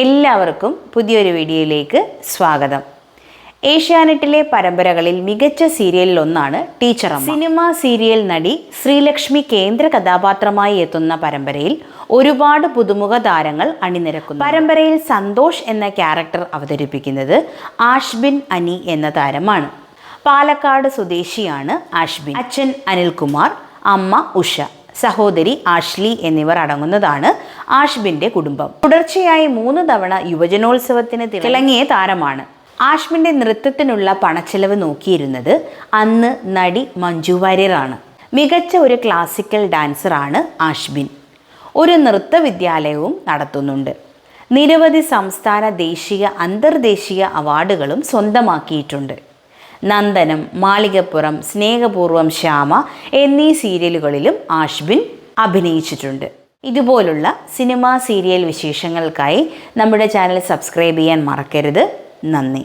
എല്ലാവർക്കും പുതിയൊരു വീഡിയോയിലേക്ക് സ്വാഗതം. ഏഷ്യാനെറ്റിലെ പരമ്പരകളിൽ മികച്ച സീരിയലിൽ ഒന്നാണ് ടീച്ചർ സിനിമ സീരിയൽ നടി ശ്രീലക്ഷ്മി കേന്ദ്ര കഥാപാത്രമായി എത്തുന്ന പരമ്പരയിൽ ഒരുപാട് പുതുമുഖ താരങ്ങൾ അണിനിരക്കുന്നു. പരമ്പരയിൽ സന്തോഷ് എന്ന ക്യാരക്ടർ അവതരിപ്പിക്കുന്നത് ആഷ്ബിൻ അനി എന്ന താരമാണ്. പാലക്കാട് സ്വദേശിയാണ് ആഷ്ബിൻ. അച്ഛൻ അനിൽകുമാർ അമ്മ ഉഷ. സഹോദരി ആഷ്ലി എന്നിവർ അടങ്ങുന്നതാണ് ആഷ്ബിന്റെ കുടുംബം. തുടർച്ചയായി മൂന്ന് തവണ യുവജനോത്സവത്തിന് തിളങ്ങിയ താരമാണ് ആഷ്മിന്റെ നൃത്തത്തിനുള്ള പണച്ചെലവ് നോക്കിയിരുന്നത് അന്ന് നടി മഞ്ജു വാര്യറാണ് മികച്ച ഒരു ക്ലാസിക്കൽ ഡാൻസറാണ് ആഷ്ബിൻ. ഒരു നൃത്ത വിദ്യാലയവും നടത്തുന്നുണ്ട്. നിരവധി സംസ്ഥാന ദേശീയ അന്തർദേശീയ അവാർഡുകളും സ്വന്തമാക്കിയിട്ടുണ്ട്. നന്ദനം മാളികപ്പുറം സ്നേഹപൂർവം ശ്യാമ എന്നീ സീരിയലുകളിലും ആഷ്ബിൻ അഭിനയിച്ചിട്ടുണ്ട്. ഇതുപോലുള്ള സിനിമാ സീരിയൽ വിശേഷങ്ങൾക്കായി നമ്മുടെ ചാനൽ സബ്സ്ക്രൈബ് ചെയ്യാൻ മറക്കരുത്. നന്ദി.